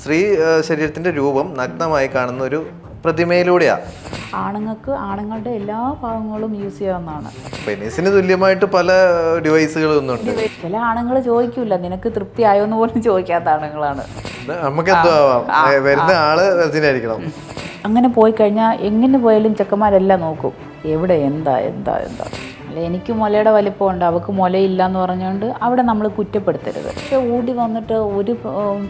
സ്ത്രീ ശരീരത്തിന്റെ രൂപം നഗ്നമായി കാണുന്ന ഒരു പ്രതിമയിലൂടെയാ. ആണുങ്ങൾക്ക് ആണുങ്ങളുടെ എല്ലാ ഭാഗങ്ങളും യൂസ് ചെയ്യാവുന്നതാണ്. പെനീസിന് തുല്യമായിട്ട് പല ഡിവൈസുകളൊന്നും ഉണ്ട് ചില ആണുങ്ങൾ ചോദിക്കൂല നിനക്ക് തൃപ്തി ആയോ എന്ന് പോലും ചോദിക്കാത്ത ആണുങ്ങളാണ്. നമുക്ക് എന്തോ ആവാം. വരുന്ന ആൾ വെറുതെ അങ്ങനെ പോയി കഴിഞ്ഞാൽ എങ്ങനെ പോയാലും ചെക്കന്മാരെല്ലാം നോക്കും. എവിടെ എന്താ എന്താ എന്താ. അല്ല? എനിക്ക് മുലയുടെ വലിപ്പമുണ്ട് അവൾക്ക് മുലയില്ല എന്ന് പറഞ്ഞുകൊണ്ട് അവിടെ നമ്മൾ കുറ്റപ്പെടുത്തരുത്. പക്ഷെ ഓടി വന്നിട്ട് ഒരു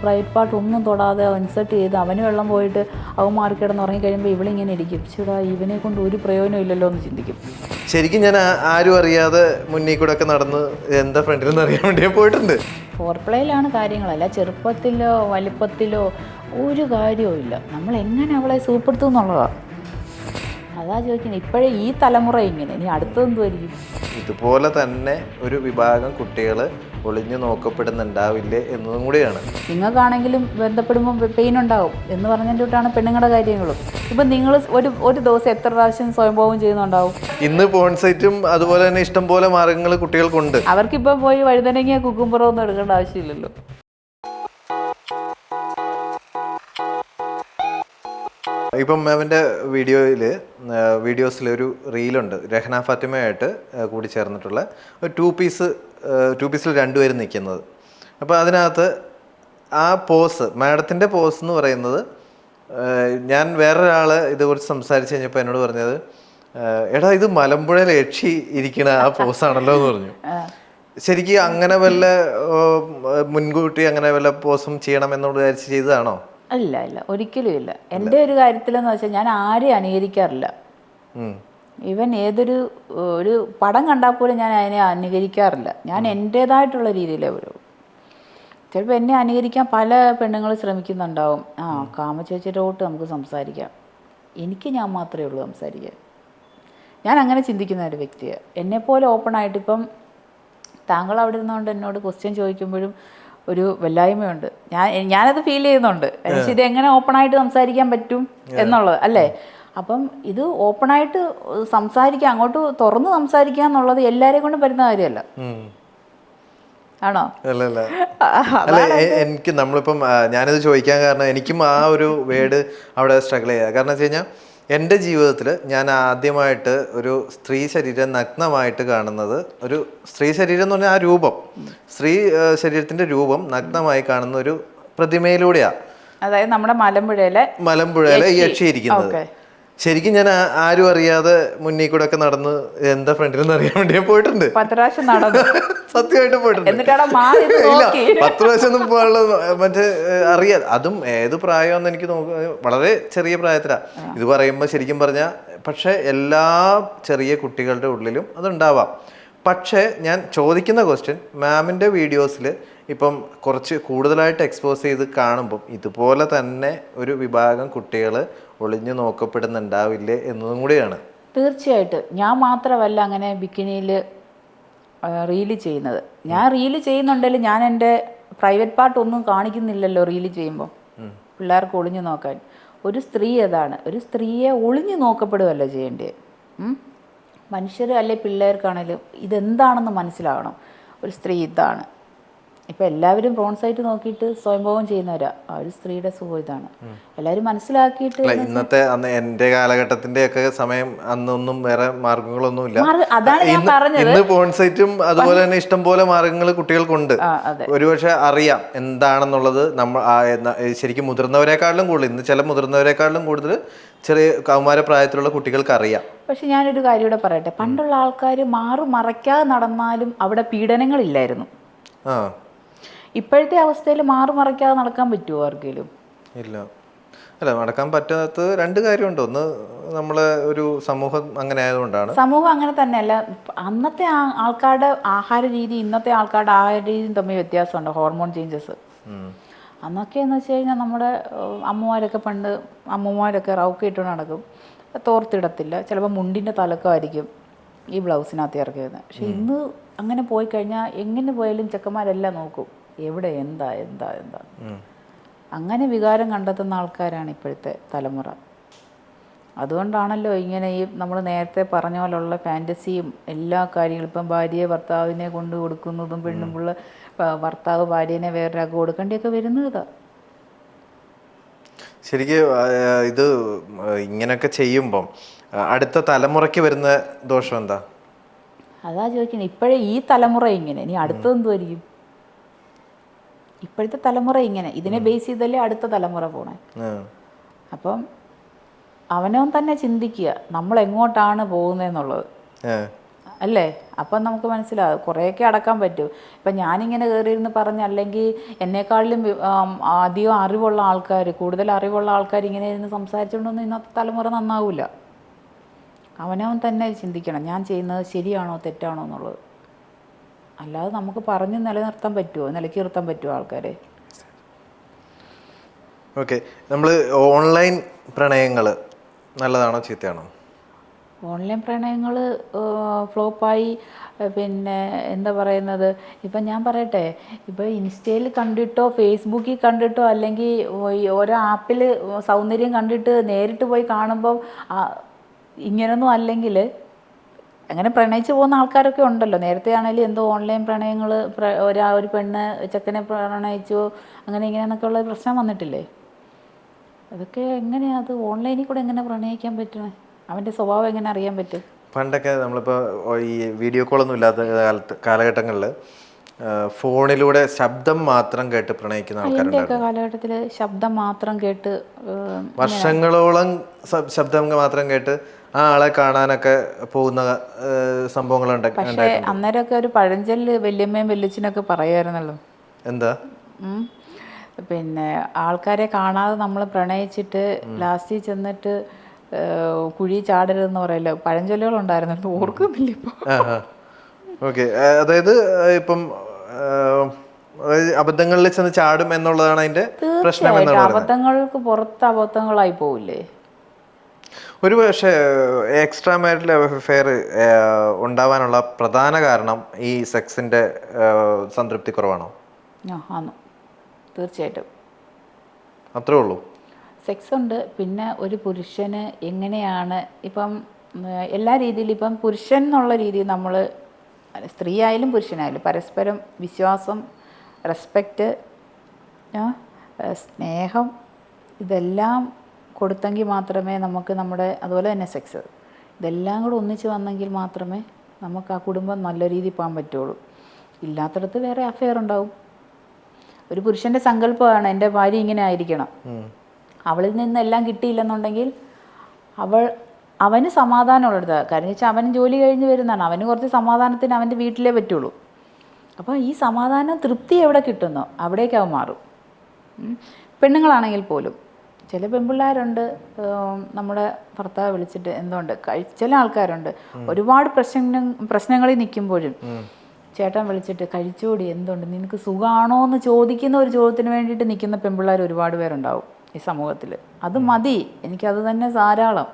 പ്രൈവറ്റ് പാർട്ട് ഒന്നും തൊടാതെ ഇൻസേർട്ട് ചെയ്ത് അവന് വെള്ളം പോയിട്ട് അവൻ മാർക്കിടന്ന് ഉറങ്ങിക്കഴിയുമ്പോൾ ഇവളിങ്ങനെ ഇരിക്കും. ചേട്ടാ ഇവനെ കൊണ്ട് ഒരു പ്രയോജനം ഇല്ലല്ലോ എന്ന് ചിന്തിക്കും. ശരിക്കും ഞാൻ ആരും അറിയാതെ മുന്നിൽ കൂടെ ഒക്കെ നടന്ന് എന്താ ഫ്രണ്ടിലെന്ന് അറിയാൻ വേണ്ടി പോയിട്ടുണ്ട്. ഫോർപ്ലേയിലാണ് കാര്യങ്ങളല്ല ചെറുപ്പത്തിലോ വലിപ്പത്തിലോ ഒരു കാര്യവും ഇല്ല. നമ്മൾ എങ്ങനെ അവളെ സൂപ്പെടുത്തും എന്നുള്ളതാണ് അതാ ചോദിക്കുന്നത്. ഇപ്പോഴേ ഈ തലമുറ ഇങ്ങനെ. ഇനി അടുത്തതെന്തുമായിരിക്കും ഇതുപോലെ തന്നെ ഒരു വിഭാഗം കുട്ടികൾ ഒളിഞ്ഞു നോക്കപ്പെടുന്നുണ്ടാവില്ലേ എന്നതും കൂടിയാണ്. നിങ്ങൾക്കാണെങ്കിലും ബന്ധപ്പെടുമ്പോൾ പെയിൻ ഉണ്ടാവും എന്ന് പറഞ്ഞതിന്റെ തൊട്ടാണ് പെണ്ണുങ്ങളുടെ കാര്യങ്ങളും. ഇപ്പം നിങ്ങൾ ഒരു ഒരു ദിവസം എത്ര പ്രാവശ്യം സ്വയംഭോഗം ചെയ്യുന്നുണ്ടാവും? ഇന്ന് പോൺ സൈറ്റും അതുപോലെ തന്നെ ഇഷ്ടം പോലെ മാർഗങ്ങൾ കുട്ടികൾക്കുണ്ട്. അവർക്കിപ്പോൾ പോയി വഴുതനങ്ങിയ കുക്കുംപുറം ഒന്നും എടുക്കേണ്ട ആവശ്യമില്ലല്ലോ. ഇപ്പം അവന്റെ വീഡിയോയിൽ വീഡിയോസിൽ ഒരു റീലുണ്ട്. രഹന ഫാത്തിമയായിട്ട് കൂടി ചേർന്നിട്ടുള്ള ഒരു ടു പീസ് ടു പീസിൽ രണ്ടുപേരും നിൽക്കുന്നത് അപ്പോൾ അതിനകത്ത് ആ പോസ് മാഡത്തിന്റെ പോസ് എന്ന് പറയുന്നത് ഞാൻ വേറൊരാൾ ഇതേക്കുറിച്ച് സംസാരിച്ച് കഴിഞ്ഞപ്പോൾ എന്നോട് പറഞ്ഞത് എടാ ഇത് മലമ്പുഴ യക്ഷി ഇരിക്കണ ആ പോസ് ആണല്ലോ എന്ന് പറഞ്ഞു. ശരിക്കും അങ്ങനെ വല്ല മുൻകൂട്ടി അങ്ങനെ വല്ല പോസും ചെയ്യണം എന്നോട് വിചാരിച്ച് ചെയ്തതാണോ? അല്ല ഇല്ല ഒരിക്കലും ഇല്ല. എന്റെ ഒരു കാര്യത്തിലെന്ന് വെച്ചാൽ ഞാൻ ആരെയും അനുകരിക്കാറില്ല. ഇവൻ ഏതൊരു ഒരു പടം കണ്ടാൽ പോലും ഞാൻ അതിനെ അനുകരിക്കാറില്ല. ഞാൻ എന്റേതായിട്ടുള്ള രീതിയിലേ വരൂ. ചിലപ്പോൾ എന്നെ അനുകരിക്കാൻ പല പെണ്ണുങ്ങൾ ശ്രമിക്കുന്നുണ്ടാവും. ആ കാമചേച്ചിയുടെ തൊട്ട് നമുക്ക് സംസാരിക്കാം. എനിക്ക് ഞാൻ മാത്രമേ ഉള്ളൂ സംസാരിക്കാൻ ഞാൻ അങ്ങനെ ചിന്തിക്കുന്ന ഒരു വ്യക്തിയാണ് എന്നെപ്പോലെ ഓപ്പൺ ആയിട്ട് ഇപ്പം താങ്കൾ അവിടെ ഇരുന്നുകൊണ്ട് എന്നോട് ക്വസ്റ്റ്യൻ ചോദിക്കുമ്പോഴും ഒരു വല്ലായ്മയുണ്ട്. ഞാൻ ഞാനത് ഫീൽ ചെയ്യുന്നുണ്ട്. ഇത് എങ്ങനെ ഓപ്പൺ ആയിട്ട് സംസാരിക്കാൻ പറ്റും എന്നുള്ളത് അല്ലേ? അപ്പം ഇത് ഓപ്പണായിട്ട് സംസാരിക്കുക അങ്ങോട്ട് തുറന്ന് സംസാരിക്കുക എന്നുള്ളത് എല്ലാവരെയും കൊണ്ട് പറ്റുന്ന കാര്യമല്ല. ആണോ? അല്ല എനിക്ക് നമ്മളിപ്പം ഞാനിത് ചോദിക്കാൻ കാരണം എനിക്കും ആ ഒരു വേർഡ് അവിടെ സ്ട്രഗിൾ ചെയ്യുക കാരണം വെച്ച് കഴിഞ്ഞാൽ എന്റെ ജീവിതത്തിൽ ഞാൻ ആദ്യമായിട്ട് ഒരു സ്ത്രീ ശരീരം നഗ്നമായിട്ട് കാണുന്നത് ഒരു സ്ത്രീ ശരീരം എന്ന് പറഞ്ഞാൽ ആ രൂപം സ്ത്രീ ശരീരത്തിന്റെ രൂപം നഗ്നമായി കാണുന്ന ഒരു പ്രതിമയിലൂടെയാണ് അതായത് നമ്മുടെ മലമ്പുഴയിലെ മലമ്പുഴയിലെ ഈ യക്ഷി. ഇരിക്കുന്നത്. ശരിക്കും ഞാൻ ആരും അറിയാതെ മുന്നിൽ കൂടെ ഒക്കെ നടന്ന് എന്താ ഫ്രണ്ടിലെന്ന് അറിയാൻ വേണ്ടി ഞാൻ പോയിട്ടുണ്ട്. പത്ത് പ്രാവശ്യം നടന്നു. സത്യമായിട്ട് പോയിട്ടുണ്ട്. ഇല്ല പത്ത് പ്രാവശ്യം ഒന്നും പോകാനുള്ള മറ്റേ അറിയാതെ അറിയാം അതും ഏത് പ്രായമെന്ന് എനിക്ക് നോക്ക വളരെ ചെറിയ പ്രായത്തിലാ. ഇത് പറയുമ്പോൾ ശരിക്കും പറഞ്ഞാൽ പക്ഷേ എല്ലാ ചെറിയ കുട്ടികളുടെ ഉള്ളിലും അതുണ്ടാവാം. പക്ഷേ ഞാൻ ചോദിക്കുന്ന ക്വസ്റ്റ്യൻ മാമിന്റെ വീഡിയോസിൽ ഇപ്പം കുറച്ച് കൂടുതലായിട്ട് എക്സ്പോസ് ചെയ്ത് കാണുമ്പം ഇതുപോലെ തന്നെ ഒരു വിഭാഗം കുട്ടികൾ ഒളിഞ്ഞു നോക്കപ്പെടുന്നുണ്ടാവില്ലേ എന്നതും കൂടിയാണ്. തീർച്ചയായിട്ടും. ഞാൻ മാത്രമല്ല അങ്ങനെ ബിക്കിനിയിൽ റീൽ ചെയ്യുന്നത്. ഞാൻ റീൽ ചെയ്യുന്നുണ്ടെങ്കിൽ ഞാൻ എന്റെ പ്രൈവറ്റ് പാർട്ട് ഒന്നും കാണിക്കുന്നില്ലല്ലോ റീൽ ചെയ്യുമ്പോൾ പിള്ളേർക്ക് ഒളിഞ്ഞു നോക്കാൻ. ഒരു സ്ത്രീ അതാണ് ഒരു സ്ത്രീയെ ഒളിഞ്ഞു നോക്കപ്പെടുകയല്ല ചെയ്യേണ്ടത്? മനുഷ്യർ അല്ലെ പിള്ളേർക്കാണേലും ഇതെന്താണെന്ന് മനസ്സിലാവണം. ഒരു സ്ത്രീ ഇതാണ്. ഇപ്പം എല്ലാവരും പ്രോൺ സൈറ്റ് നോക്കിയിട്ട് സ്വയംഭോഗം ചെയ്യുന്നവരാ. ആ ഒരു സ്ത്രീയുടെ സുഖം ഇതാണ്. എല്ലാവരും മനസ്സിലാക്കിയിട്ട് ഇന്നത്തെ അന്ന് എന്റെ കാലഘട്ടത്തിന്റെ ഒക്കെ സമയം അന്നൊന്നും വേറെ മാർഗങ്ങളൊന്നും ഇല്ല അതാണ് ഞാൻ ഇന്ന് പറഞ്ഞത്. ഇന്ന് പോൺസൈറ്റും അതുപോലെ തന്നെ ഇഷ്ടം പോലെ മാർഗങ്ങൾ കുട്ടികൾക്കുണ്ട്. ഒരുപക്ഷെ അറിയാം എന്താണെന്നുള്ളത് നമ്മൾ ശരിക്കും മുതിർന്നവരെക്കാളിലും കൂടുതൽ ഇന്ന് ചില മുതിർന്നവരെക്കാളിലും കൂടുതൽ ചെറിയ കൗമാര പ്രായത്തിലുള്ള കുട്ടികൾക്ക് അറിയാം പക്ഷെ ഞാനൊരു കാര്യം കൂടെ പറയട്ടെ. പണ്ടുള്ള ആൾക്കാർ മാറു മറയ്ക്കാതെ നടന്നാലും അവിടെ പീഡനങ്ങളില്ലായിരുന്നു. ആ. ഇപ്പോഴത്തെ അവസ്ഥയിൽ മാറു മറയ്ക്കാതെ നടക്കാൻ പറ്റുമോ ആർക്കെങ്കിലും ഇല്ല. അല്ല നടക്കാൻ പറ്റാത്ത രണ്ട് കാര്യമുണ്ട്. ഒന്ന് നമ്മളെ ഒരു സമൂഹം അങ്ങനെ ആയതുകൊണ്ടാണ്. സമൂഹം അങ്ങനെ തന്നെയല്ല. അന്നത്തെ ആൾക്കാരുടെ ആഹാര രീതി ഇന്നത്തെ ആൾക്കാരുടെ ആഹാര രീതിയും തമ്മിൽ വ്യത്യാസമുണ്ട്. Hormone changes. അന്നൊക്കെ എന്ന് വെച്ച് കഴിഞ്ഞാൽ നമ്മുടെ അമ്മമാരൊക്കെ പണ്ട് അമ്മമാരൊക്കെ റൗക്ക് ഇട്ടുകൊണ്ട് നടക്കും. തോർത്തിടത്തില്ല. ചിലപ്പോൾ മുണ്ടിന്റെ തലക്കമായിരിക്കും ഈ ബ്ലൗസിനകത്ത് ഇറക്കിയത് പക്ഷെ ഇന്ന് അങ്ങനെ പോയി കഴിഞ്ഞാൽ എങ്ങനെ പോയാലും ചെക്കന്മാരെല്ലാം നോക്കും. എവിടെ എന്താ എന്താ എന്താ. അങ്ങനെ വികാരം കണ്ടെത്തുന്ന ആൾക്കാരാണ് ഇപ്പോഴത്തെ തലമുറ. അതുകൊണ്ടാണല്ലോ ഇങ്ങനെ ഈ നമ്മൾ നേരത്തെ പറഞ്ഞ പോലുള്ള ഫാന്റസിയും എല്ലാ കാര്യങ്ങളും. ഇപ്പം ഭാര്യയെ ഭർത്താവിനെ കൊണ്ട് കൊടുക്കുന്നതും പെണ്ണും പിള്ള ഭർത്താവ് ഭാര്യനെ വേറൊരാൾക്ക് കൊടുക്കേണ്ടിയൊക്കെ വരുന്നത് ശരിക്കും ഇത് ഇങ്ങനെയൊക്കെ ചെയ്യുമ്പം അടുത്ത തലമുറയ്ക്ക് വരുന്ന ദോഷം എന്താ? അതാ ചോദിക്കുന്നത് ഇപ്പോഴേ ഈ തലമുറ ഇങ്ങനെ. ഇനി അടുത്തതെന്തുമായിരിക്കും ഇപ്പോഴത്തെ തലമുറ ഇങ്ങനെ. ഇതിനെ ബേസ് ചെയ്തല്ലേ അടുത്ത തലമുറ പോണേ. അപ്പം അവനവൻ തന്നെ ചിന്തിക്കുക നമ്മൾ എങ്ങോട്ടാണ് പോകുന്നതെന്നുള്ളത്. അല്ലേ? അപ്പം നമുക്ക് മനസ്സിലാകും കുറേയൊക്കെ അടക്കാൻ പറ്റും. ഇപ്പം ഞാനിങ്ങനെ കയറിയിരുന്ന് പറഞ്ഞ് അല്ലെങ്കിൽ എന്നെക്കാളിലും അധികം അറിവുള്ള ആൾക്കാർ കൂടുതൽ അറിവുള്ള ആൾക്കാർ ഇങ്ങനെ ഇരുന്ന് സംസാരിച്ചുകൊണ്ടൊന്നും ഇന്നത്തെ തലമുറ നന്നാവില്ല അവനവൻ തന്നെ ചിന്തിക്കണം. ഞാൻ ചെയ്യുന്നത് ശരിയാണോ തെറ്റാണോ എന്നുള്ളത്. അല്ലാതെ നമുക്ക് പറഞ്ഞ് നിലനിർത്താൻ പറ്റുമോ നിലയ്ക്ക് നിർത്താൻ പറ്റുമോ ആൾക്കാരെ? ഓക്കെ. നമ്മൾ ഓൺലൈൻ പ്രണയങ്ങൾ നല്ലതാണോ ചീത്തയാണോ? ഓൺലൈൻ പ്രണയങ്ങൾ ഫ്ലോപ്പായി പിന്നെ എന്താ പറയുന്നത്? ഇപ്പം ഞാൻ പറയട്ടെ ഇപ്പോൾ ഇൻസ്റ്റയിൽ കണ്ടിട്ടോ ഫേസ്ബുക്കിൽ കണ്ടിട്ടോ അല്ലെങ്കിൽ ഓരോ ആപ്പിൽ സൗന്ദര്യം കണ്ടിട്ട് നേരിട്ട് പോയി കാണുമ്പോൾ ഇങ്ങനൊന്നും അല്ലെങ്കിൽ അങ്ങനെ പ്രണയിച്ച് പോകുന്ന ആൾക്കാരൊക്കെ ഉണ്ടല്ലോ. നേരത്തെ ആണെങ്കിലും എന്തോ ഓൺലൈൻ പ്രണയങ്ങൾ ഒരാ ഒരു പെണ്ണ് ചെക്കനെ പ്രണയിച്ചു അങ്ങനെ ഇങ്ങനെ എന്നൊക്കെ ഉള്ള പ്രശ്നം വന്നിട്ടില്ലേ? അതൊക്കെ എങ്ങനെയാണ് അത് ഓൺലൈനിൽ കൂടെ എങ്ങനെ പ്രണയിക്കാൻ പറ്റുന്നത് അവന്റെ സ്വഭാവം എങ്ങനെ അറിയാൻ പറ്റും? പണ്ടൊക്കെ നമ്മളിപ്പോൾ ഈ വീഡിയോ കോളൊന്നും ഇല്ലാത്ത കാലത്ത് കാലഘട്ടങ്ങളിൽ ഫോണിലൂടെ ശബ്ദം മാത്രം കേട്ട് പ്രണയിക്കുന്ന ആൾക്കാരുണ്ട് കാലഘട്ടത്തിൽ ശബ്ദം മാത്രം കേട്ട് വർഷങ്ങളോളം ശബ്ദം മാത്രം കേട്ട് ആ ആളെ കാണാനൊക്കെ പോകുന്ന സംഭവങ്ങളുണ്ട് പക്ഷേ അന്നേരമൊക്കെ ഒരു പഴഞ്ചൊല്ല് വല്യമ്മയും വല്യച്ഛനൊക്കെ പറയുമായിരുന്നല്ലോ. എന്താ? പിന്നെ ആൾക്കാരെ കാണാതെ നമ്മൾ പ്രണയിച്ചിട്ട് ലാസ്റ്റിൽ ചെന്നിട്ട് കുഴി ചാടരുതെന്ന് പറയല്ലോ. പഴഞ്ചൊല്ലുകളുണ്ടായിരുന്നല്ലോ ഓർക്കുന്നില്ല ഇപ്പോൾ ഓക്കെ. അതായത് ഇപ്പം അബദ്ധങ്ങളിൽ ചെന്ന് ചാടും എന്നുള്ളതാണ് അതിന്റെ പ്രശ്നം അബദ്ധങ്ങൾക്ക് പുറത്ത് അബദ്ധങ്ങളായി പോവില്ലേ? ഒരു പക്ഷേ എക്സ്ട്രാ മാരിറ്റൽ അഫെയർ ഉണ്ടാവാനുള്ള പ്രധാന കാരണം ഈ സെക്സിന്റെ സംതൃപ്തി കുറവാണോ? തീർച്ചയായിട്ടും. അത്രേ ഉള്ളൂ. സെക്സ് ഉണ്ട്. പിന്നെ ഒരു പുരുഷന് എങ്ങനെയാണ് ഇപ്പം എല്ലാ രീതിയിലും ഇപ്പം പുരുഷൻ എന്നുള്ള രീതിയിൽ നമ്മൾ സ്ത്രീ ആയാലും പുരുഷനായാലും പരസ്പരം വിശ്വാസം റെസ്പെക്റ്റ് സ്നേഹം ഇതെല്ലാം കൊടുത്തെങ്കിൽ മാത്രമേ നമുക്ക് നമ്മുടെ അതുപോലെ തന്നെ സെക്സ് ഇതെല്ലാം കൂടെ ഒന്നിച്ച് വന്നെങ്കിൽ മാത്രമേ നമുക്ക് ആ കുടുംബം നല്ല രീതിയിൽ പോകാൻ പറ്റുള്ളൂ. ഇല്ലാത്തടത്ത് വേറെ അഫെയർ ഉണ്ടാവും. ഒരു പുരുഷന്റെ സങ്കല്പമാണ് എന്റെ ഭാര്യ ഇങ്ങനെ ആയിരിക്കണം. അവളിൽ നിന്നെല്ലാം കിട്ടിയില്ലെന്നുണ്ടെങ്കിൽ അവൾ അവന് സമാധാനമുള്ളത് കാരണം വെച്ചാൽ അവൻ ജോലി കഴിഞ്ഞ് വരുന്നതാണ്. അവന് കുറച്ച് സമാധാനത്തിന് അവന്റെ വീട്ടിലേ പറ്റുള്ളൂ. അപ്പോൾ ഈ സമാധാനം തൃപ്തി എവിടെ കിട്ടുന്നോ അവിടേക്ക് അവൻ മാറും. പെണ്ണുങ്ങളാണെങ്കിൽ പോലും. ചില പെൺപിള്ളേരുണ്ട് നമ്മുടെ ഭർത്താവ് വിളിച്ചിട്ട് എന്തുകൊണ്ട് ചില ആൾക്കാരുണ്ട്. ഒരുപാട് പ്രശ്നം പ്രശ്നങ്ങളിൽ നിൽക്കുമ്പോഴും ചേട്ടൻ വിളിച്ചിട്ട് കഴിച്ചോടി എന്തുണ്ട് നിനക്ക് സുഖമാണോ എന്ന് ചോദിക്കുന്ന ഒരു ചോദ്യത്തിന് വേണ്ടിയിട്ട് നിൽക്കുന്ന പെൺപിള്ളേർ ഒരുപാട് പേരുണ്ടാവും ഈ സമൂഹത്തിൽ അത് മതി എനിക്കത് തന്നെ ധാരാളം.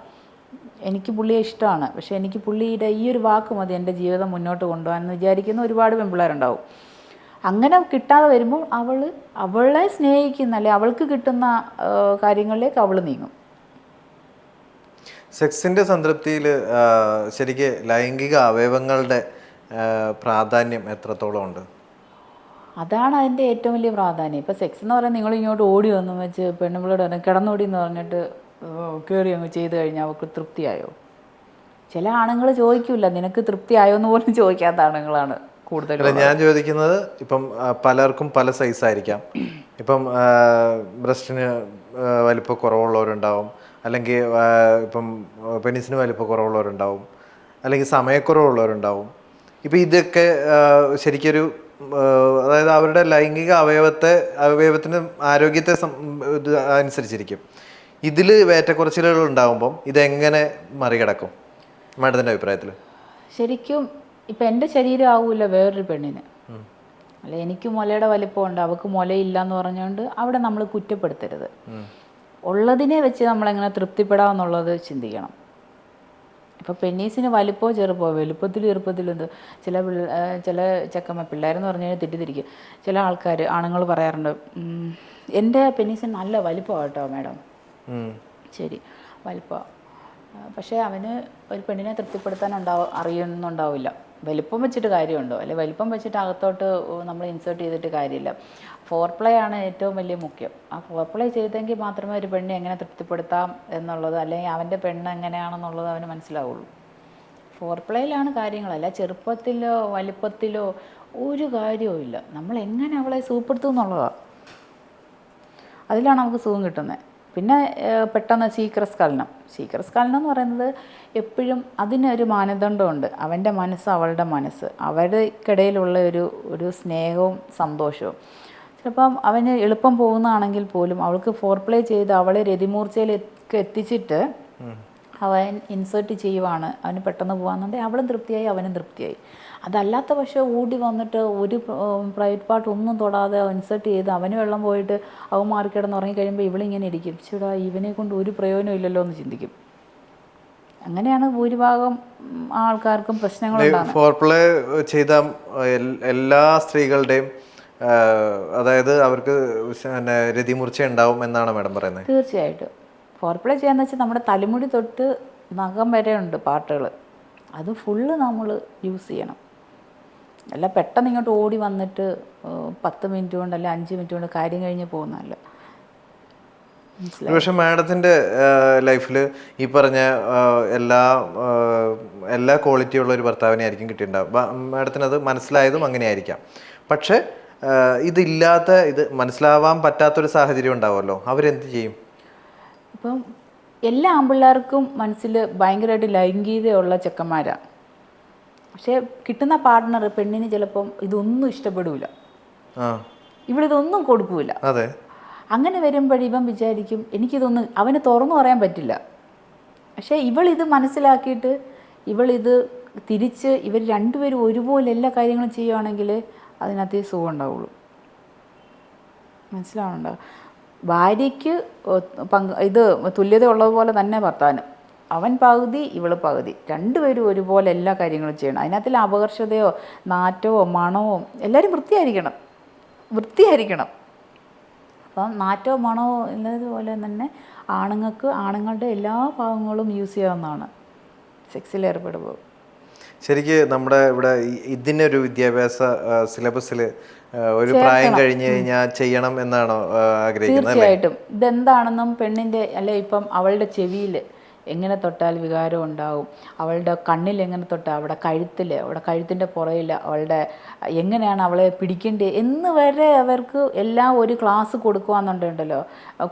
എനിക്ക് പുള്ളിയെ ഇഷ്ടമാണ് പക്ഷേ എനിക്ക് പുള്ളിയുടെ ഈ ഒരു വാക്ക് മതി എന്റെ ജീവിതം മുന്നോട്ട് കൊണ്ടുപോകാൻ എന്ന് വിചാരിക്കുന്ന ഒരുപാട് പെൺപിള്ളേരുണ്ടാവും അങ്ങനെ കിട്ടാതെ വരുമ്പോൾ അവൾ അവളെ സ്നേഹിക്കുന്ന അല്ലെ അവൾക്ക് കിട്ടുന്ന കാര്യങ്ങളിലേക്ക് അവൾ നീങ്ങും. സെക്സിന്റെ സംതൃപ്തിയിൽ ശരിക്ക് ലൈംഗിക അവയവങ്ങളുടെ പ്രാധാന്യം എത്രത്തോളം ഉണ്ട്? അതാണ് അതിന്റെ ഏറ്റവും വലിയ പ്രാധാന്യം. ഇപ്പോൾ സെക്സ് എന്ന് പറയുന്നത് നിങ്ങൾ ഇങ്ങോട്ട് ഓടി വന്നു വെച്ച് പെണ്ണുമ്പിളോട് പറഞ്ഞു കിടന്നോടി എന്ന് പറഞ്ഞിട്ട് കയറി അങ്ങ് ചെയ്ത് കഴിഞ്ഞാൽ അവൾക്ക് തൃപ്തിയായോ? ചില ആണുങ്ങൾ ചോദിക്കില്ല നിനക്ക് തൃപ്തിയായോ എന്ന് പോലും ചോദിക്കാത്ത ആണുങ്ങളാണ്. കൂടുതലും ഞാൻ ചോദിക്കുന്നത് ഇപ്പം പലർക്കും പല സൈസ് ആയിരിക്കാം. ഇപ്പം ബ്രസ്റ്റിന് വലിപ്പ കുറവുള്ളവരുണ്ടാവും. അല്ലെങ്കിൽ ഇപ്പം പെനിസിന് വലിപ്പ കുറവുള്ളവരുണ്ടാവും. അല്ലെങ്കിൽ സമയക്കുറവുള്ളവരുണ്ടാവും. ഇപ്പം ഇതൊക്കെ ശരിക്കൊരു അതായത് അവരുടെ ലൈംഗിക അവയവത്തെ അവയവത്തിന് ആരോഗ്യത്തെ അനുസരിച്ചിരിക്കും. ഇതിൽ വേറ്റക്കുറച്ചിലുകൾ ഉണ്ടാകുമ്പം ഇതെങ്ങനെ മറികടക്കും? മാഡത്തിന്റെ അഭിപ്രായത്തിൽ ശരിക്കും ഇപ്പം എന്റെ ശരീരം ആവൂല വേറൊരു പെണ്ണിന്. അല്ല എനിക്ക് മുലയുടെ വലിപ്പമുണ്ട് അവക്ക് മുലയില്ല എന്ന് പറഞ്ഞുകൊണ്ട് അവിടെ നമ്മൾ കുറ്റപ്പെടുത്തരുത്. ഉള്ളതിനെ വെച്ച് നമ്മളെങ്ങനെ തൃപ്തിപ്പെടാമെന്നുള്ളത് ചിന്തിക്കണം. ഇപ്പോൾ പെന്നീസിന് വലിപ്പോ ചെറുപ്പോ വലുപ്പത്തിൽ ചെറുപ്പത്തിലും എന്ത് ചില ചില ചെക്കമ്മ പിള്ളേരെന്ന് പറഞ്ഞു കഴിഞ്ഞാൽ തെറ്റിദ്ധരിക്കുക ചില ആൾക്കാർ ആണുങ്ങൾ പറയാറുണ്ട് "ഉം, എന്റെ പെന്നീസിന് നല്ല വലിപ്പമാണ് കേട്ടോ മാഡം. ശരി വലിപ്പം പക്ഷേ അവന് ഒരു പെണ്ണിനെ തൃപ്തിപ്പെടുത്താൻ ഉണ്ടാവും അറിയുന്നുണ്ടാവില്ല. വലിപ്പം വെച്ചിട്ട് കാര്യമുണ്ടോ? അല്ലെ വലിപ്പം വെച്ചിട്ട് അകത്തോട്ട് നമ്മൾ ഇൻസേർട്ട് ചെയ്തിട്ട് കാര്യമില്ല. ഫോർ പ്ലേ ആണ് ഏറ്റവും വലിയ മുഖ്യം. ആ ഫോർ പ്ലേ ചെയ്തെങ്കിൽ മാത്രമേ ഒരു പെണ്ണിനെ എങ്ങനെ തൃപ്തിപ്പെടുത്താം എന്നുള്ളത് അല്ലെങ്കിൽ അവന്റെ പെണ്ണ് എങ്ങനെയാണെന്നുള്ളത് അവന് മനസ്സിലാവുള്ളൂ. ഫോർ പ്ലേയിലാണ് കാര്യങ്ങളല്ല ചെറുപ്പത്തിലോ വലിപ്പത്തിലോ ഒരു കാര്യവും ഇല്ല നമ്മൾ എങ്ങനെ അവളെ സുഖപ്പെടുത്തും എന്നുള്ളതാണ് അതിലാണ് നമുക്ക് സുഖം കിട്ടുന്നത്. പിന്നെ പെട്ടെന്ന് ശീക്രസ്ഖലനം. ശീക്രസ്ഖലനം എന്ന് പറയുന്നത് എപ്പോഴും അതിനൊരു മാനദണ്ഡമുണ്ട്. അവന്റെ മനസ്സ് അവളുടെ മനസ്സ്. അവർക്കിടയിലുള്ള ഒരു ഒരു സ്നേഹവും സന്തോഷവും. ചിലപ്പം അവന് എളുപ്പം പോകുന്നതാണെങ്കിൽ പോലും അവൾക്ക് ഫോർപ്ലേ ചെയ്ത് അവളെ രതിമൂർച്ചയിലേക്ക് എത്തിച്ചിട്ട് അവൻ ഇൻസേർട്ട് ചെയ്യുവാണ്. അവന് പെട്ടെന്ന് പോകാന്നുണ്ടെങ്കിൽ അവളും തൃപ്തിയായി അവനും തൃപ്തിയായി. അതല്ലാത്ത പക്ഷേ ഊടി വന്നിട്ട് ഒരു പ്രൈവറ്റ് പാർട്ട് ഒന്നും തൊടാതെ ഇൻസേർട്ട് ചെയ്ത് അവന് വെള്ളം പോയിട്ട് അവൻ മാറിക്കിടന്ന് ഉറങ്ങിക്കഴിയുമ്പോൾ ഇവളിങ്ങനെ ഇരിക്കും. ചേടാ ഇവനെ കൊണ്ട് ഒരു പ്രയോജനം ഇല്ലല്ലോ എന്ന് ചിന്തിക്കും. അങ്ങനെയാണ് ഭൂരിഭാഗം ആൾക്കാർക്കും പ്രശ്നങ്ങളുണ്ടാകുന്നത് ഫോർ പ്ലേ ചെയ്ത എല്ലാ സ്ത്രീകളുടെയും അതായത് അവർക്ക് പിന്നെ രതിമൂർച്ച ഉണ്ടാവും എന്നാണ് മാഡം പറയുന്നത്? തീർച്ചയായിട്ടും. ഫോർ പ്ലേ ചെയ്യാന്ന് വെച്ചാൽ നമ്മുടെ തലമുടി തൊട്ട് നഖം വരെ ഉണ്ട് പാട്ടുകൾ അത് ഫുള്ള് നമ്മൾ യൂസ് ചെയ്യണം. അല്ല പെട്ടെന്ന് ഇങ്ങോട്ട് ഓടി വന്നിട്ട് പത്ത് മിനിറ്റ് കൊണ്ട് അല്ല അഞ്ച് മിനിറ്റ് കൊണ്ട് കാര്യം കഴിഞ്ഞ് പോകുന്നതല്ല പക്ഷെ മാഡത്തിന്റെ ലൈഫിൽ ഈ പറഞ്ഞ എല്ലാ എല്ലാ ക്വാളിറ്റി ഉള്ള ഒരു ഭർത്താവിനെ ആയിരിക്കും കിട്ടിയിട്ടുണ്ടാവും മാഡത്തിന് അത് മനസ്സിലായതും അങ്ങനെയായിരിക്കാം. പക്ഷെ ഇതില്ലാത്ത ഇത് മനസ്സിലാവാൻ പറ്റാത്തൊരു സാഹചര്യം ഉണ്ടാവുമല്ലോ. അവരെന്ത് ചെയ്യും? ഇപ്പം എല്ലാ ആൺപിള്ളേർക്കും മനസ്സിൽ ഭയങ്കരമായിട്ട് ലൈംഗികതയുള്ള ചെക്കന്മാരാണ് പക്ഷേ കിട്ടുന്ന പാർട്ട്ണർ പെണ്ണിന് ചിലപ്പം ഇതൊന്നും ഇഷ്ടപ്പെടില്ല ഇവളിതൊന്നും കൊടുക്കൂല. അതെ. അങ്ങനെ വരുമ്പോൾ ഇവൻ വിചാരിക്കും എനിക്കിതൊന്നും അവന് തുറന്നു പറയാൻ പറ്റില്ല. പക്ഷേ ഇവളിത് മനസ്സിലാക്കിയിട്ട് ഇവളിത് തിരിച്ച് ഇവർ രണ്ടുപേരും ഒരുപോലെ എല്ലാ കാര്യങ്ങളും ചെയ്യുവാണെങ്കിൽ അതിനകത്ത് സുഖം ഉണ്ടാവുള്ളൂ. മനസ്സിലാവുന്നുണ്ടോ? ഭാര്യയ്ക്ക് പങ്ക് ഇത് തുല്യത ഉള്ളതുപോലെ തന്നെ ഭർത്താവിനും. അവൻ പകുതി ഇവൾ പകുതി. രണ്ടുപേരും ഒരുപോലെ എല്ലാ കാര്യങ്ങളും ചെയ്യണം. അതിനകത്തിൽ അപകർഷതയോ നാറ്റമോ മണമോ എല്ലാവരും വൃത്തിയായിരിക്കണം. വൃത്തിയായിരിക്കണം. അപ്പം നാറ്റവും മണവും എന്നതുപോലെ തന്നെ ആണുങ്ങൾക്ക് ആണുങ്ങളുടെ എല്ലാ ഭാഗങ്ങളും യൂസ് ചെയ്യാവുന്നതാണ്. സെക്സിൽ ഏർപ്പെടുമ്പോൾ. ശരിക്ക് നമ്മുടെ ഇവിടെ ഇതിനൊരു വിദ്യാഭ്യാസ സിലബസിൽ ഒരു പ്രായം കഴിഞ്ഞു കഴിഞ്ഞാൽ ചെയ്യണം എന്നാണോ ആഗ്രഹിക്കുന്നത് തീർച്ചയായിട്ടും. ഇതെന്താണെന്നും പെണ്ണിന്റെ അല്ലെ ഇപ്പം അവളുടെ ചെവിയിൽ എങ്ങനെ തൊട്ടാൽ വികാരം ഉണ്ടാവും? അവളുടെ കണ്ണിൽ എങ്ങനെ തൊട്ടാൽ അവിടെ കഴുത്തിൽ അവിടെ കഴുത്തിന്റെ പുറയിൽ അവളുടെ എങ്ങനെയാണ് അവളെ പിടിക്കേണ്ടത് എന്ന് വരെ അവർക്ക് എല്ലാം ഒരു ക്ലാസ് കൊടുക്കുകയെന്നുണ്ടല്ലോ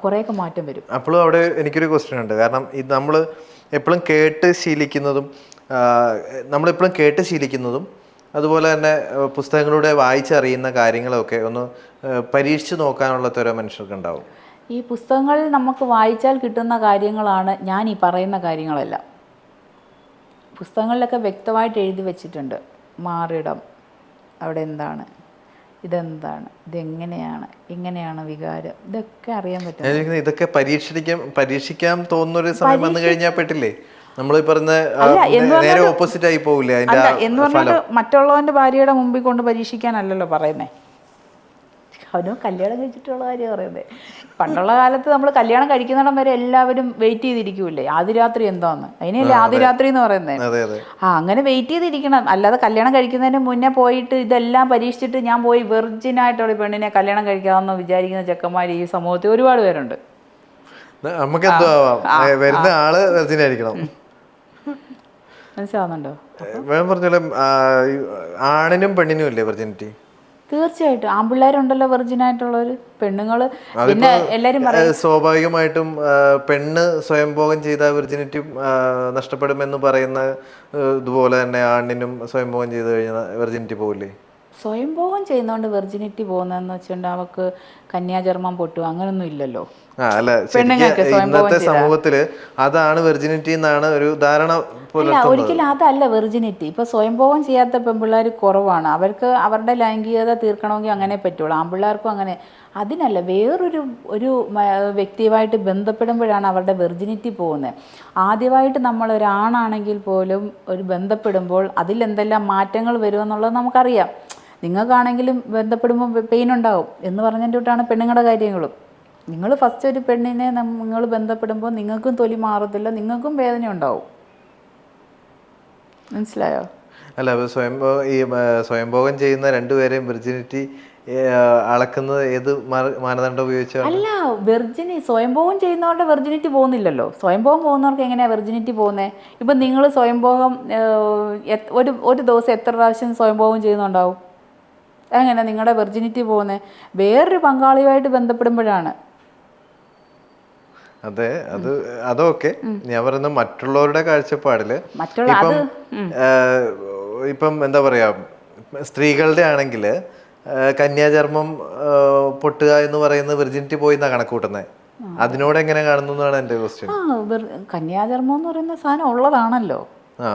കുറേയൊക്കെ മാറ്റം വരും. അപ്പോഴും അവിടെ എനിക്കൊരു ക്വസ്റ്റ്യൻ ഉണ്ട്. കാരണം ഇത് നമ്മൾ എപ്പോഴും കേട്ട് ശീലിക്കുന്നതും നമ്മളെപ്പോഴും കേട്ട് ശീലിക്കുന്നതും അതുപോലെ തന്നെ പുസ്തകങ്ങളിലൂടെ വായിച്ചറിയുന്ന കാര്യങ്ങളൊക്കെ ഒന്ന് പരീക്ഷിച്ചു നോക്കാനുള്ള ത്വര മനുഷ്യർക്ക് ഉണ്ടാവും ഈ പുസ്തകങ്ങൾ നമുക്ക് വായിച്ചാൽ കിട്ടുന്ന കാര്യങ്ങളാണ് ഞാൻ ഈ പറയുന്ന കാര്യങ്ങളെല്ലാം. പുസ്തകങ്ങളിലൊക്കെ വ്യക്തമായിട്ട് എഴുതി വെച്ചിട്ടുണ്ട്. മാറിടം അവിടെ എന്താണ് ഇതെന്താണ് ഇതെങ്ങനെയാണ് ഇങ്ങനെയാണ് വികാരം ഇതൊക്കെ അറിയാൻ പറ്റും. ഇതൊക്കെ പരീക്ഷിക്കാൻ പരീക്ഷിക്കാൻ തോന്നുന്ന ഒരു സമയം വന്നു കഴിഞ്ഞാൽ പെട്ടില്ലേ? നമ്മൾ ഈ അല്ല, എന്ന് നേരെ പറഞ്ഞാൽ- ഓപ്പോസിറ്റ് ആയി പോവില്ല അല്ല എന്ന് പറഞ്ഞിട്ട് മറ്റുള്ളവന്റെ ഭാര്യയുടെ മുമ്പിൽ കൊണ്ട് പരീക്ഷിക്കാനല്ലല്ലോ പറയുന്നേ. അവനോ കല്യാണം കഴിച്ചിട്ടുള്ള കാര്യം പറയുന്നത് പണ്ടുള്ള കാലത്ത് നമ്മൾ കല്യാണം കഴിക്കുന്നിടം വരെ എല്ലാവരും വെയിറ്റ് ചെയ്തിരിക്കൂലേ ആദിരാത്രി എന്താന്ന്? അതിനല്ലേ ആദിരാത്രി എന്ന് പറയുന്നത് അതെ അതെ. ആ അങ്ങനെ വെയിറ്റ് ചെയ്തിരിക്കണം. അല്ലാതെ കല്യാണം കഴിക്കുന്നതിന് മുന്നേ പോയിട്ട് ഇതെല്ലാം പരീക്ഷിച്ചിട്ട് ഞാൻ പോയി വെർജിൻ ആയിട്ടുള്ള പെണ്ണിനെ കല്യാണം കഴിക്കാമെന്ന് വിചാരിക്കുന്ന ചെക്കന്മാർ ഈ സമൂഹത്തിൽ ഒരുപാട് പേരുണ്ട്. നമുക്ക് എന്തോ ആവാം. വരുന്ന ആൾ വെർജിൻ ആയിരിക്കണം. മനസ്സിലാവുന്നുണ്ടോ? വേണം പറഞ്ഞാലും ആണിനും പെണ്ണിനും അല്ലേ വെർജിനിറ്റി തീർച്ചയായിട്ടും. ആൺപിള്ളേരുണ്ടല്ലോ വെർജിൻ ആയിട്ടുള്ളവർ പെണ്ണുങ്ങൾ പിന്നെ എല്ലാവരും പറയും. സ്വാഭാവികമായിട്ടും പെണ്ണ് സ്വയംഭോഗം ചെയ്ത വെർജിനിറ്റി നഷ്ടപ്പെടുമെന്ന് പറയുന്ന ഇതുപോലെ തന്നെ ആണിനും സ്വയംഭോഗം ചെയ്ത് കഴിഞ്ഞാൽ വെർജിനിറ്റി പോകില്ലേ സ്വയംഭോഗം ചെയ്യുന്നതുകൊണ്ട് വെർജിനിറ്റി പോകുന്നതെന്ന് വെച്ചിട്ടുണ്ടെങ്കിൽ അവർക്ക് കന്യാചർമ്മം പൊട്ടുക അങ്ങനൊന്നും ഇല്ലല്ലോ. അല്ല ഇന്നത്തെ സമൂഹത്തിൽ അതാണ് വെർജിനിറ്റി എന്നാണ് ഒരു ധാരണ അല്ല ഒരിക്കലും അതല്ല വെർജിനിറ്റി. ഇപ്പൊ സ്വയംഭോഗം ചെയ്യാത്ത പെൺപിള്ളേർ കുറവാണ്. അവർക്ക് അവരുടെ ലൈംഗികത തീർക്കണമെങ്കിൽ അങ്ങനെ പറ്റുള്ളൂ. ആൺപിള്ളേർക്കും അങ്ങനെ. അതിനല്ല വേറൊരു ഒരു വ്യക്തിയുമായിട്ട് ബന്ധപ്പെടുമ്പോഴാണ് അവരുടെ വെർജിനിറ്റി പോകുന്നത്. ആദ്യമായിട്ട് നമ്മൾ ഒരാണാണെങ്കിൽ പോലും ഒരു ബന്ധപ്പെടുമ്പോൾ അതിൽ എന്തെല്ലാം മാറ്റങ്ങൾ വരുമെന്നുള്ളത് നമുക്കറിയാം. നിങ്ങൾക്കാണെങ്കിലും ബന്ധപ്പെടുമ്പോൾ പെയിൻ ഉണ്ടാവും എന്ന് പറഞ്ഞതിന്റെ തൊട്ടാണ് പെണ്ണുങ്ങളുടെ കാര്യങ്ങളും. നിങ്ങൾ ഫസ്റ്റ് ഒരു പെണ്ണിനെ നിങ്ങൾ ബന്ധപ്പെടുമ്പോൾ നിങ്ങൾക്കും തൊലി മാറത്തില്ല നിങ്ങൾക്കും വേദന ഉണ്ടാവും. മനസ്സിലായോ? അല്ല അപ്പോൾ സ്വയംഭോ ഈ സ്വയംഭോഗം ചെയ്യുന്ന രണ്ടുപേരെയും വിർജിനിറ്റി അളക്കുന്നത് ഏത് മാനദണ്ഡം ഉപയോഗിച്ചാണ്? അല്ല വെർജിനി സ്വയംഭോഗം ചെയ്യുന്നവരുടെ വെർജിനിറ്റി പോകുന്നില്ലല്ലോ. സ്വയംഭോഗം പോകുന്നവർക്ക് എങ്ങനെയാണ് വെർജിനിറ്റി പോകുന്നത് ഇപ്പം നിങ്ങൾ സ്വയംഭോഗം ഒരു ഒരു ദിവസം എത്ര പ്രാവശ്യം സ്വയംഭോഗം ചെയ്യുന്നുണ്ടാവും? എങ്ങനെ നിങ്ങളുടെ വെർജിനിറ്റി പോകുന്നത് വേറൊരു പങ്കാളിയുമായിട്ട് ബന്ധപ്പെടുമ്പോഴാണ്. അതെ അത് അതൊക്കെ ഞാൻ പറയുന്ന മറ്റുള്ളവരുടെ കാഴ്ചപ്പാടിൽ ഇപ്പം. ഇപ്പം എന്താ പറയാ സ്ത്രീകളുടെ ആണെങ്കിൽ കന്യാചർമ്മം പൊട്ടുക എന്ന് പറയുന്നത് വിർജിനിറ്റി പോയി എന്നാ കണക്കൂട്ടുന്നത് അതിനോട് എങ്ങനെ കാണുന്നു എന്നാണ് എന്റെ ക്വസ്റ്റ്യൻ കന്യാചർമ്മം എന്ന് പറയുന്ന സാധനം ഉള്ളതാണല്ലോ. ആ.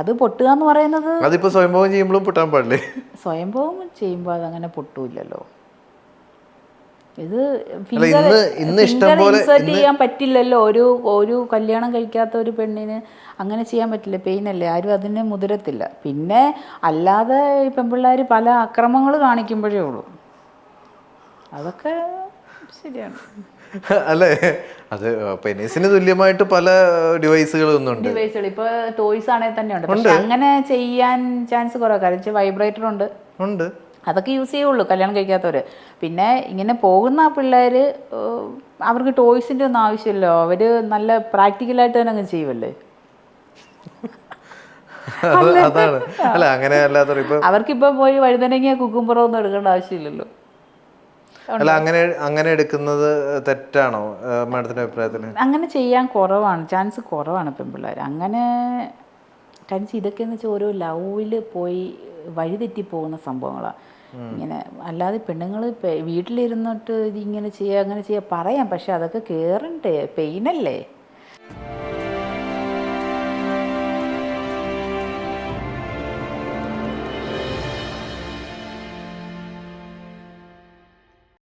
അത് പൊട്ടുക എന്ന് പറയുന്നത് അതിപ്പോ സ്വയംഭവം ചെയ്യുമ്പോഴും പൊട്ടാൻ പാടില്ലേ? സ്വയംഭവം ചെയ്യുമ്പോൾ അതങ്ങനെ പൊട്ടൂല്ലല്ലോ. ഇത് അല്ല, ഇന്ന് ഇന്ന് ഇഷ്ടം പോലെ ഇൻസേർട്ട് ചെയ്യാൻ പറ്റില്ലല്ലോ. ഒരു ഒരു കല്യാണം കഴിക്കാത്ത ഒരു പെണ്ണിന് അങ്ങനെ ചെയ്യാൻ പറ്റില്ല. പെയിൻ അല്ലേ? ആരും അതിന് മുതിരത്തില്ല. പിന്നെ അല്ലാതെ ഈ പെൺപിള്ളേർ പല അക്രമങ്ങൾ കാണിക്കുമ്പോഴേ ഉള്ളൂ. അതൊക്കെ ശരിയാണ്. അല്ലേ? അത് പെനീസിന് തുല്യമായിട്ട് പല ഡിവൈസുകളും ഡിവൈസുകൾ ഇപ്പൊ ടോയ്സ് ആണെങ്കിൽ തന്നെ ഉണ്ട്. പക്ഷെ അങ്ങനെ ചെയ്യാൻ ചാൻസ് കുറവ്. കാരണം വൈബ്രേറ്റർ ഉണ്ട്. ഉണ്ട്. അതൊക്കെ യൂസ് ചെയ്യുള്ളൂ കല്യാണം കഴിക്കാത്തവർ പിന്നെ ഇങ്ങനെ പോകുന്ന പിള്ളേർ അവർക്ക് ടോയ്സിന്റെ ഒന്നും ആവശ്യമില്ല അവർ നല്ല പ്രാക്ടിക്കൽ ആയിട്ട് തന്നെ അങ്ങ് ചെയ്യുമല്ലേ അത് അതാണ്. അല്ല അങ്ങനെ അല്ലാത്ത ഇപ്പൊ അവർക്കിപ്പോ പോയി വഴുതനങ്ങിയ കുക്കുംപുറം ഒന്നും എടുക്കേണ്ട ആവശ്യമില്ലല്ലോ. അല്ല അങ്ങനെ അങ്ങനെ എടുക്കുന്നത് തെറ്റാണോ മാഡത്തിന്റെ അഭിപ്രായത്തിൽ അങ്ങനെ ചെയ്യാൻ കുറവാണ് ചാൻസ് കുറവാണ് പെൺപിള്ളേർ അങ്ങനെ കാരണം ഇതൊക്കെ എന്ന് വെച്ചാൽ ഓരോ ലവിൽ പോയി വഴിതെറ്റി പോകുന്ന സംഭവങ്ങളാണ് ഇങ്ങനെ അല്ലാതെ പെണ്ണുങ്ങൾ വീട്ടിലിരുന്നിട്ട് ഇങ്ങനെ ചെയ്യുക അങ്ങനെ ചെയ്യുക പറയാം. പക്ഷെ അതൊക്കെ കയറണ്ടേ പെയിനല്ലേ?